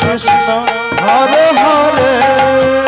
Krishna Hare Hare.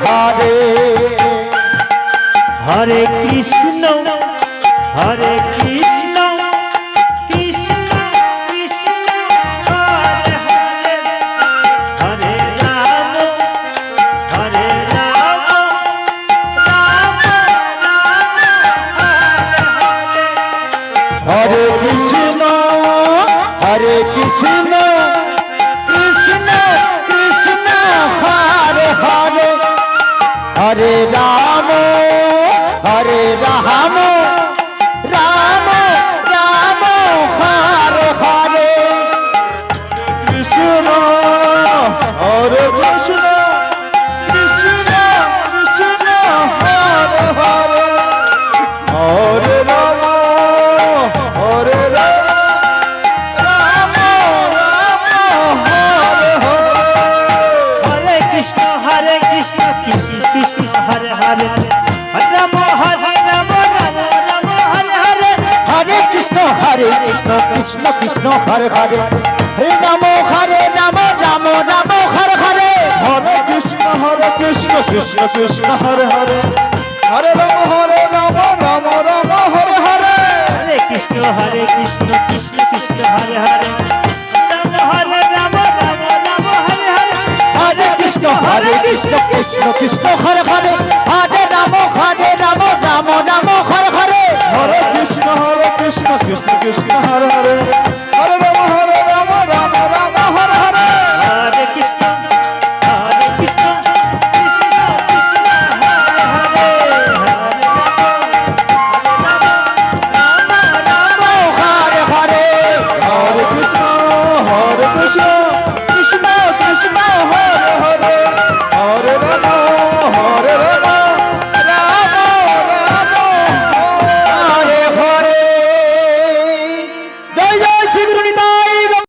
Hare Hare Krishna Hare Krishna Krishna Krishna Hare Hare Hare Ram Hare Ram Krishna Hare Hare Hare Ram Hare Ram Ram Ram Hare Hare Hare Krishna Hare Krishna Krishna Krishna Hare Hare. Hare Ram Hare Ram Ram Ram Hare Hare. Hare Krishna Hare Krishna Krishna Krishna Hare Hare. Hare Ram Hare Hare. Hare Krishna Krishna Krishna Krishna Hare Hare.